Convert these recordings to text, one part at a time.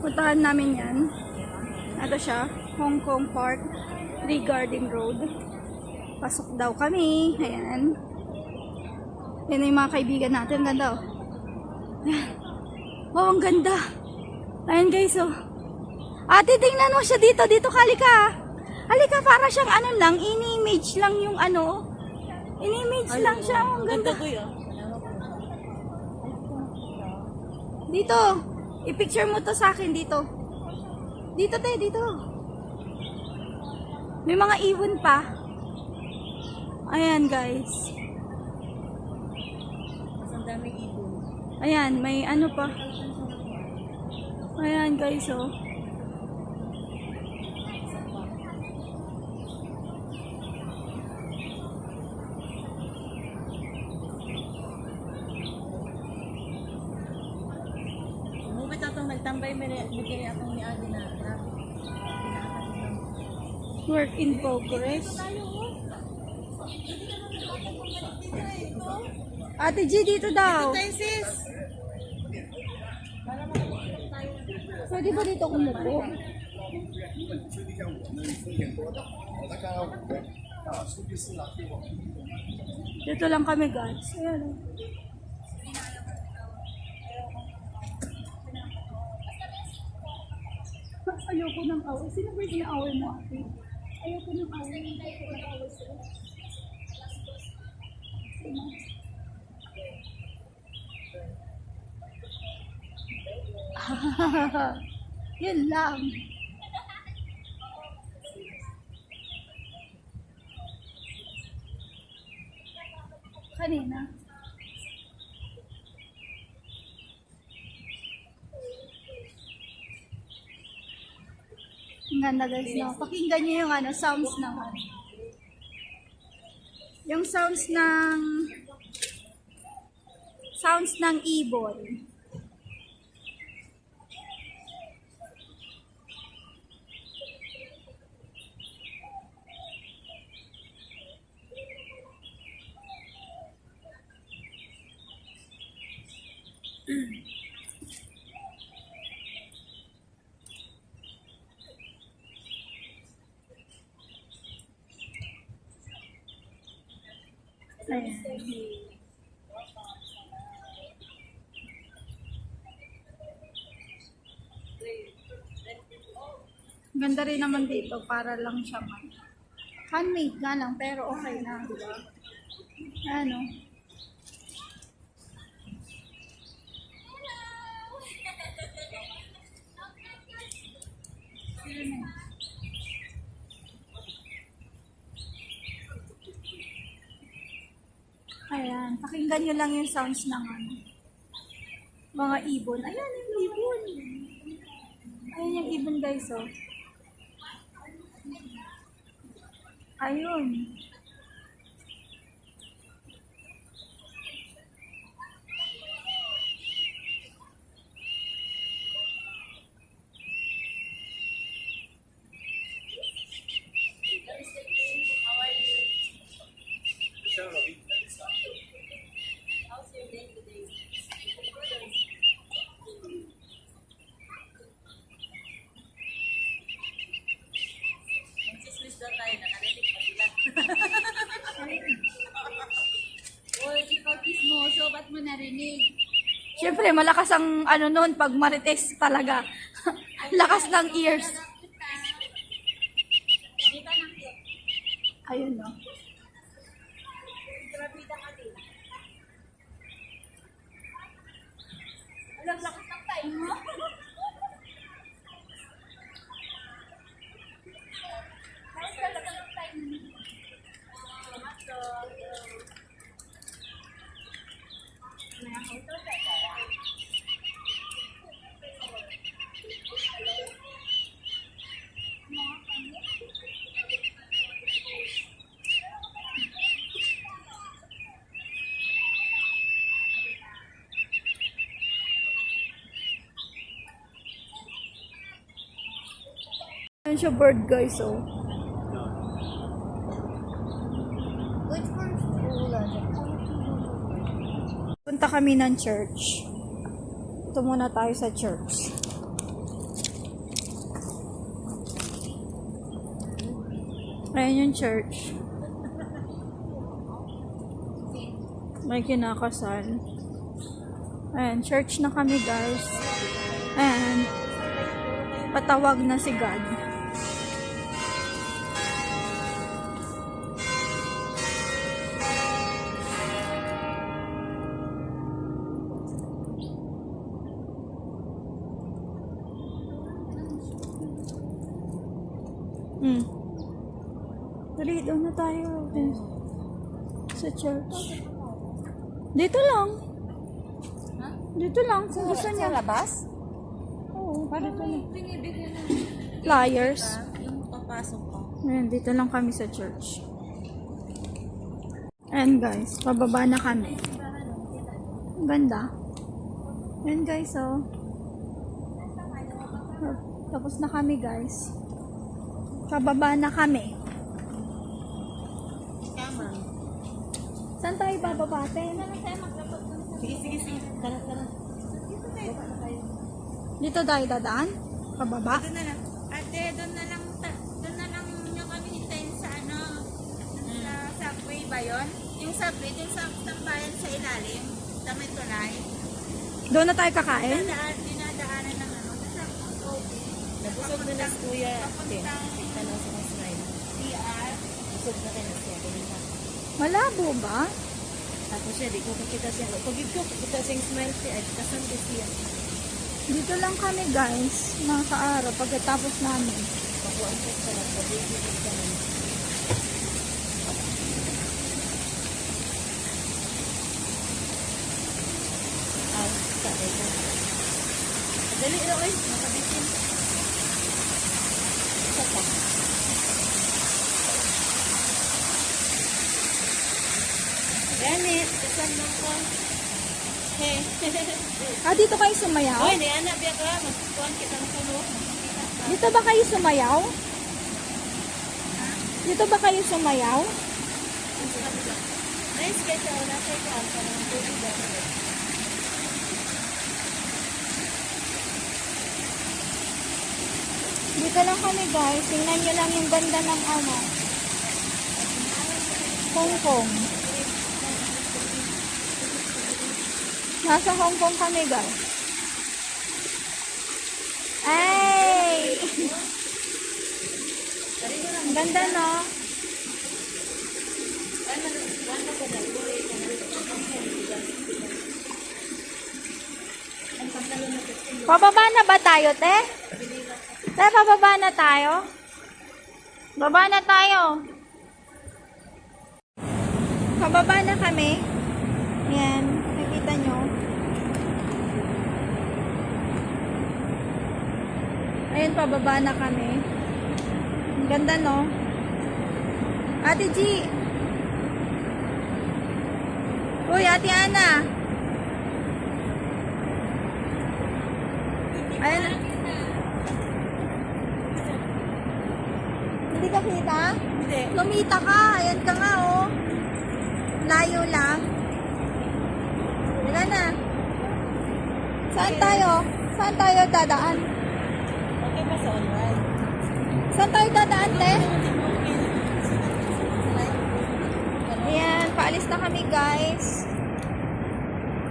Puntahan namin yan. Ito siya, Hong Kong Park, Lee Garden Road. Pasok daw kami. Ayan. Yan yung mga kaibigan natin. Ang ganda oh. Wow, ang ganda. Ayan guys oh. Ate, tingnan mo siya dito. Dito, halika. Halika, para siyang ano lang, in-image lang yung ano. In-image lang siya. Ang ganda. Ganda ko yun. Dito. I-picture mo to sa akin dito. Dito te, dito. May mga ibon pa. Ayan guys. Mas ang daming ibon. Ayan, may ano pa. Ayan guys, oh. Work in progress. Ate G, dito daw. Tayo sis! Pwede ba dito kumupo? Dito lang kami guys. Ayan. oh. Ayoko ng away. Sino ba yung away mo ate? Ayoko ng away. Ayoko ng away sila. Yun lang. Kanina. Ganda guys, no? Pakinggan nyo yung ano, sounds ng ano. Yung sounds ng sounds ng ibon. Ayan. Ganda rin naman dito para lang siya man. Handmade nga lang pero okay na, di ba? Ano? Ayan, pakinggan nyo lang yung sounds ng ano, mga ibon. Ayan, yung ibon. Ayan yung ibon guys, oh. Ayun. Chismis daw tayo, nakalitik pa sila. Oy, ikaw kismoso, ba't mo narinig? Siyempre, malakas ang ano nun pag marites talaga. Lakas ng ears. Ayun, no. Alam, lakas ng time mo. Yan siya bird guys, oh. Which one's Punta kami ng church. Ito muna tayo sa church. Ayan yung church. May kinakasal. Ayan, church na kami guys. And patawag na si God. Na tayo. Sa church. Dito lang. Dito lang, kung gusto niya. Sa labas? Oo, dito lang. Binibigyan na. Flyers. Yung papasok ko. Ayan, dito lang kami sa church. Ayan guys, pababa na kami. Ang Ganda. Ayan guys, oh. Tapos na kami guys. Pababa na kami. Tayo bababa, te? Sige, sige, sige. Tara, tara. Dito tayo dadaan? Pababa? Doon na lang. Ate, doon na lang, doon na lang nyo kami hintayin sa ano, sa subway ba yun? Yung subway, yung sa tambayan sa ilalim, sa may tulay. Doon na tayo kakain? Dinadaan, dinadaanan ng ano, sa OB, Nabusog na lang kuya. Okay. papuntang Tanong sa mas smile. PR. Busog na kayo na siya. Malabo ba? Tapos siya, di ko kakita siya. Pag ko kakita siyang smile siya, ay kasan ko siya. Dito lang kami guys, mga kaaraw, pagkatapos namin. Pakuan ko sa lang. Pag-ibig ko sa lang. Dali na, oy. Nakabitin. Isa pa. Ganit, kasan lang ko. Hey. Ah, dito kayo sumayaw? Oy, ni anak biya ka. Magkuhan kitang kulo. Dito ba kayo sumayaw? Dito ba kayo sumayaw? Nice guys, ako nasa ito. Ang parang tubig ako. Dito lang kami guys. Tingnan nyo lang yung ganda ng ano. Hong Kong. Nasa Hong Kong kami guys. Ay! Ang ganda no? Pababa na ba tayo, te? Te, pababa na tayo? Baba na tayo. Pababa na kami. Yan, nakikita nyo. Ayun, pababa na kami. Ang ganda, no? Ate G. Uy, Ate Ana. Ayun. Hindi ka kita? Hindi. Lumita ka. Ayan ka nga, oh. Layo lang. Wala na. Saan tayo? Saan tayo dadaan? Okay pa sa online. Saan tayo dadaan, te? Ayan, paalis na kami, guys.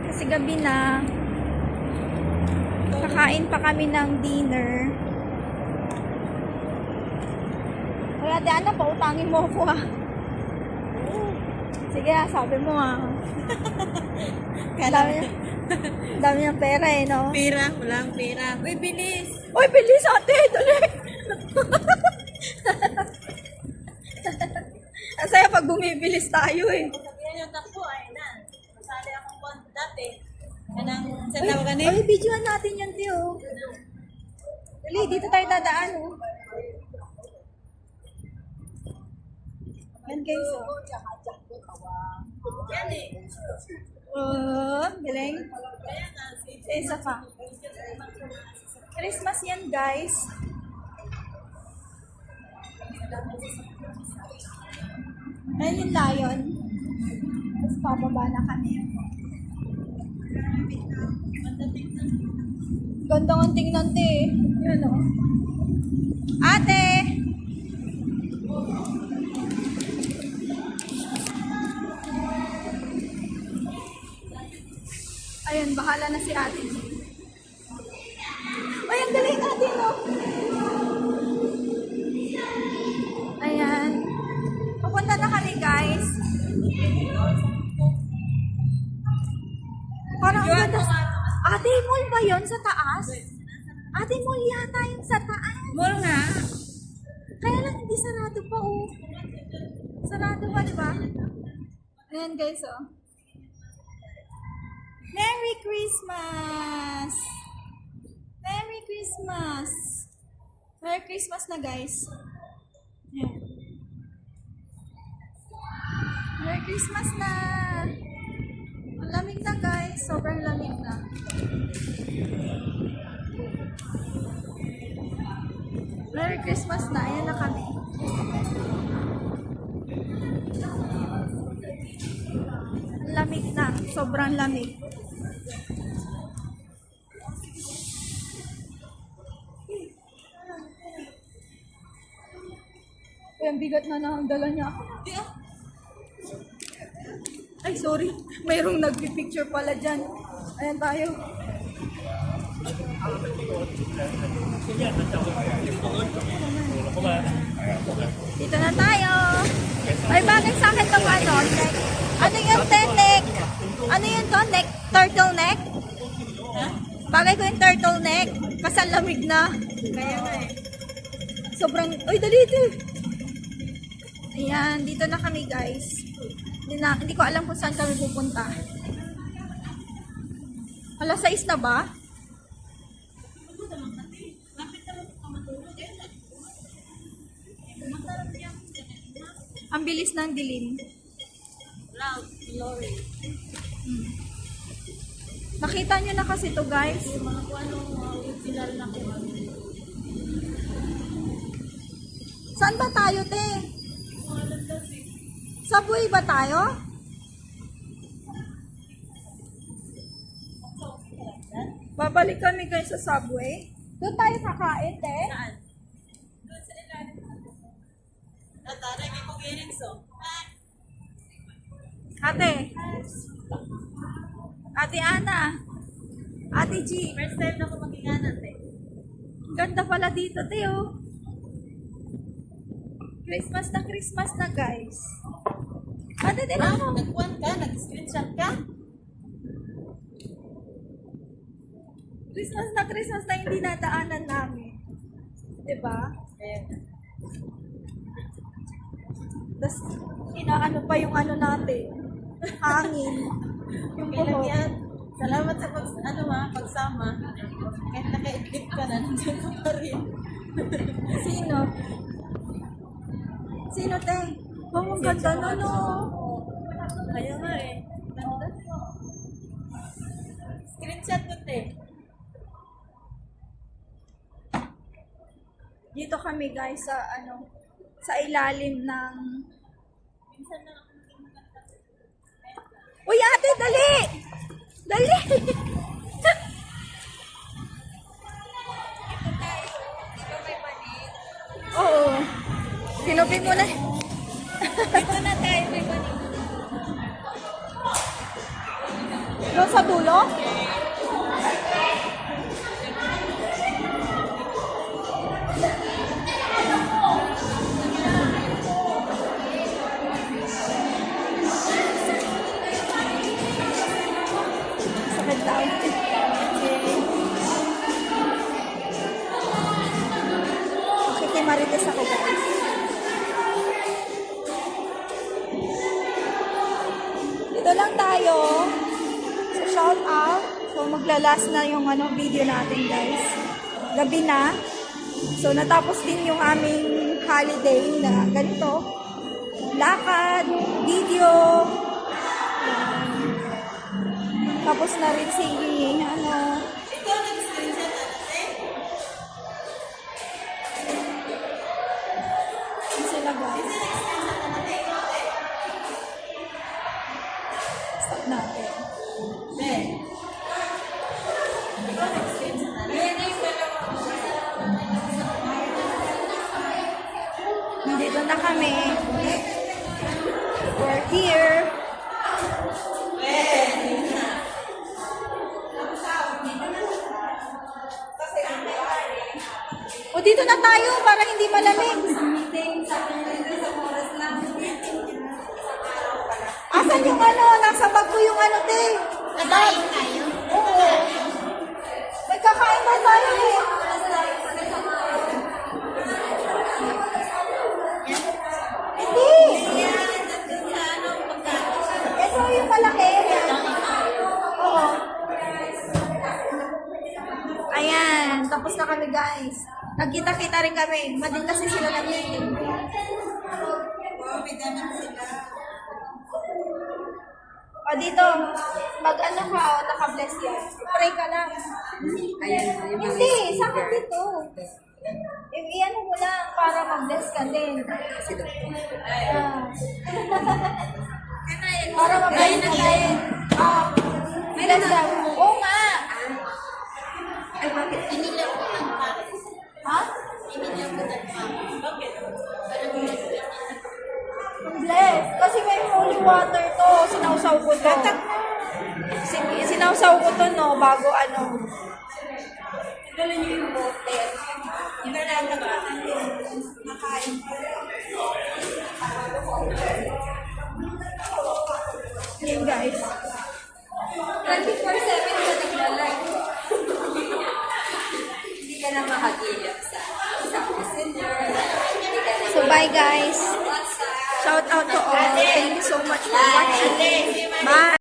Kasi gabi na. Kakain pa kami ng dinner. Kaya, ate Ana, pautangin mo ako, ah. Sige, ah, sabi mo, ah. Dami, dami ng pera, eh, no? Pira, walang pira. Uy, bilis! Uy, bilis ate! Dali! Ang saya pag bumibilis tayo eh. Sabihan yung takbo, ay na. Masali akong kon dati. Kanang, sa tawagan ni? Ay, videoan natin yan, Tio. Dali, dito tayo dadaan, oh. Yan guys, oh. Yan eh. Oh, galing. Isa pa. Christmas yan, guys. Ayun yung lion. Tapos pababa na kami. Ganda ng tingnan, te. Eh. Yun, o. Ate! Ayun, bahala na si ate. Oh. Sarado pa, di ba? Ayan, guys, oh. Merry Christmas! Merry Christmas! Merry Christmas na, guys. Ayan. Merry Christmas na! Ang lamig na, guys. Sobrang lamig na. Merry Christmas na. Ayan na kami. Lamig na. Sobrang lamig. Uy, ang bigat na na ang dala niya. Ay, sorry. Mayroong nagpipicture pala dyan. Ayan tayo. Dito na tayo. Ay, bagay sa akin itong ano, neck. Ano yung neck? Ano yun to? Neck? Turtleneck? Bagay ko yung turtleneck. Kasi ang lamig na. Kaya nga eh. Sobrang, uy, dali ito. Ayan, dito na kami guys. Hindi, na, hindi ko alam kung saan kami pupunta. Alas 6 na ba? Ang bilis ng dilim. Loud, glory. Nakita nyo na kasi to guys. Mga kung anong original na kung ano. Saan ba tayo, te? Subway ba tayo? Babalik kami guys sa subway. Doon tayo kakain, te. Saan? Doon sa ilalim. So. Ate. Ate Ana. Ate G. First time na ako magkikanan eh. Ang Ganda pala dito, te, oh. Christmas na Christmas na, guys. Ate, din Ah, ako. nagkuhan ka? Nag-screenshot ka? Christmas na Christmas na hindi nadaanan namin. Diba? Eh, Tapos, inaano pa yung ano natin. Hangin. Yung kailan buhok. yan? Salamat sa pag, ano ha, pagsama. Kahit naka-edit ka na, nandiyan ka pa rin. Sino? Sino, te? Oh, ang ganda na, no? Kaya nga eh. Ganda. Screenshot ko te. Dito kami, guys, sa ano, sa ilalim ng... Uy, ate, dali! Dali! Oo. Kinupi mo na. Dito na tayo, may balik. Doon sa dulo? Makikimarites ako guys. Dito lang tayo. So, shout out. So, maglalas na yung ano, video natin, guys. Gabi na. So, natapos din yung aming holiday na ganito. Lakad, video. Tapos na rin si, ano, ano sila, guys. Asan yung ano? Nasa bag ko yung ano, te. Kadain tayo. Oo. May kakain na tayo eh. Hindi. Ito yung malaki. Oo. Ayan, tapos na kami guys. Nagkita-kita rin kami. Madin kasi sila ng meeting. O dito, mag ano ka, o naka-bless yan. Pray ka lang. Hindi, sa akin dito. I- i-ano mo lang para mag-bless ka din. Ah. para mag-bless ka din. Ah. Bless daw. Oo nga. Inilang ko ng pa. Ha? Inilang ko ng. Bakit? Bless. Kasi may holy water to. Sinausaw ko to. Sin- sinausaw ko to, no, bago ano. Dala niyo yung bote. Yung nalalabasan yung nakain. Yan, guys. 24-7 ka nagla-live. Hindi ka na mahagilap sa sa messenger. Na So, bye, guys. Shout out to all. Thank you so much for watching. Bye.